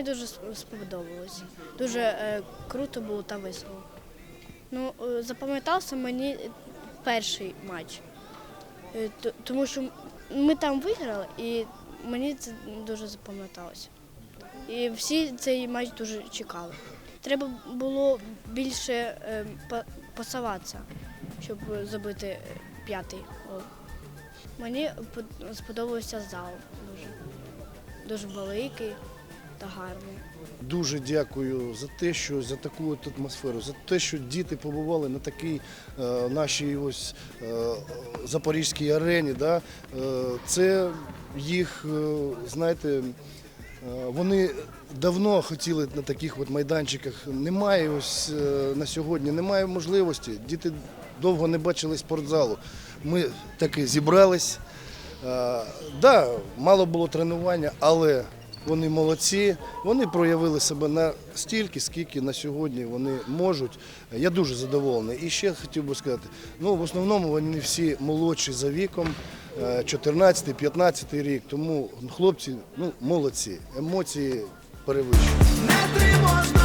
Мені дуже сп- сподобалось. Дуже е, круто було та весело. Ну, е, запам'ятався мені перший матч, Е, тому що ми там виграли, і мені це дуже запам'яталося. І всі цей матч дуже чекали. Треба було більше па- пасуватися, щоб забити п'ятий гол. Мені сподобався зал дуже. Дуже великий та гарний. Дуже дякую за те, що за таку атмосферу, за те, що діти побували на такій е, нашій ось е, запорізькій арені. Да? Е, це їх, знаєте, вони давно хотіли на таких от майданчиках. Немає ось на сьогодні, немає можливості. Діти довго не бачили спортзалу. Ми таки зібрались. Е, да, мало було тренування, але вони молодці. Вони проявили себе настільки, скільки на сьогодні вони можуть. Я дуже задоволений. І ще хотів би сказати: ну в основному вони всі молодші за віком, 14-15 рік. Тому хлопці ну, молодці, емоції перевищують.